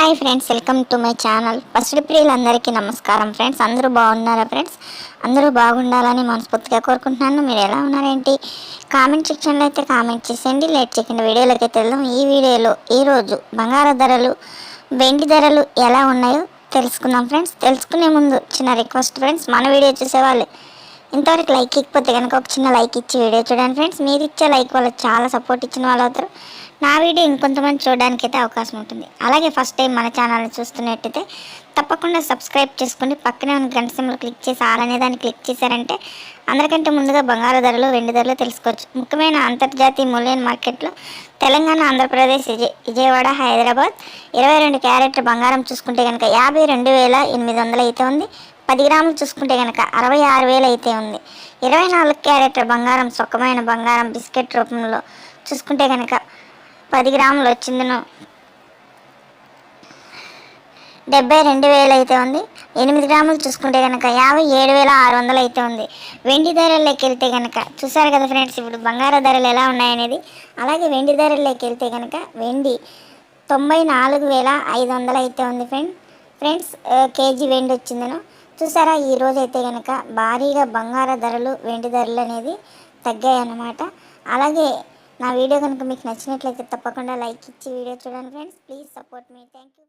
Hi friends welcome to my channel. First ప్రియులందరికీ నమస్కారం friends. అందరూ బాగున్నారా ఫ్రెండ్స్? అందరూ బాగుండాలని మనస్ఫూర్తిగా కోరుకుంటున్నాను. మీరు ఎలా ఉన్నారేంటి? కామెంట్ సెక్షన్లో అయితే కామెంట్ చేసేయండి. లేట్ చేయకుండా వీడియోలోకి అయితే వెళ్దాం. ఈ వీడియోలో ఈరోజు బంగారు ధరలు వెండి ధరలు ఎలా ఉన్నాయో తెలుసుకుందాం ఫ్రెండ్స్. తెలుసుకునే ముందు చిన్న రిక్వెస్ట్ ఫ్రెండ్స్. మన వీడియో చూసేవాళ్ళు. ఇంతవరకు లైక్ ఇకపోతే కనుక ఒక చిన్న లైక్ ఇచ్చి వీడియో చూడండి ఫ్రెండ్స్ మీరు ఇచ్చే లైక్ వల్ల చాలా సపోర్ట్ ఇచ్చిన వాళ్ళు అవుతారు. నా వీడియో ఇంకొంతమంది చూడడానికి అయితే అవకాశం ఉంటుంది. అలాగే ఫస్ట్ టైం మన ఛానల్ని చూస్తున్నట్టయితే తప్పకుండా సబ్స్క్రైబ్ చేసుకుని పక్కనే ఉన్న గంట సింబల్ క్లిక్ చేసి ఆలనే దాన్ని క్లిక్ చేశారంటే అందరికంటే ముందుగా బంగారు ధరలు వెండి ధరలు తెలుసుకోవచ్చు. ముఖ్యమైన అంతర్జాతీయ మూల్యం మార్కెట్లో తెలంగాణ ఆంధ్రప్రదేశ్ విజయవాడ హైదరాబాద్ ఇరవై రెండు క్యారెట్ల బంగారం చూసుకుంటే కనుక యాభై రెండు వేల ఎనిమిది వందలు అయితే ఉంది. పది గ్రాములు చూసుకుంటే కనుక అరవై ఆరు వేలు అయితే ఉంది. ఇరవై నాలుగు క్యారెట్ల బంగారం సుఖమైన బంగారం బిస్కెట్ రూపంలో చూసుకుంటే కనుక పది గ్రాములు వచ్చిందను. డెబ్బై రెండు వేలు అయితే ఉంది. ఎనిమిది గ్రాములు చూసుకుంటే కనుక యాభై ఏడు వేల ఆరు వందలు అయితే ఉంది. వెండి ధరల్లోకి వెళ్తే కనుక చూసారు కదా ఫ్రెండ్స్ ఇప్పుడు బంగారు ధరలు ఎలా ఉన్నాయనేది? అలాగే వెండి ధరల్లోకి వెళ్తే కనుక వెండి తొంభై నాలుగు వేల ఐదు వందలు అయితే ఉంది ఫ్రెండ్. ఫ్రెండ్స్ కేజీ వెండి వచ్చిందను. చూసారా? ఈ రోజు అయితే కనుక భారీగా బంగార ధరలు వెండి ధరలు అనేది తగ్గాయి అన్నమాట అలాగే నా వీడియో కనుక మీకు నచ్చినట్లయితే తప్పకుండా లైక్ ఇచ్చి వీడియో చూడండి friends. Please support me. Thank you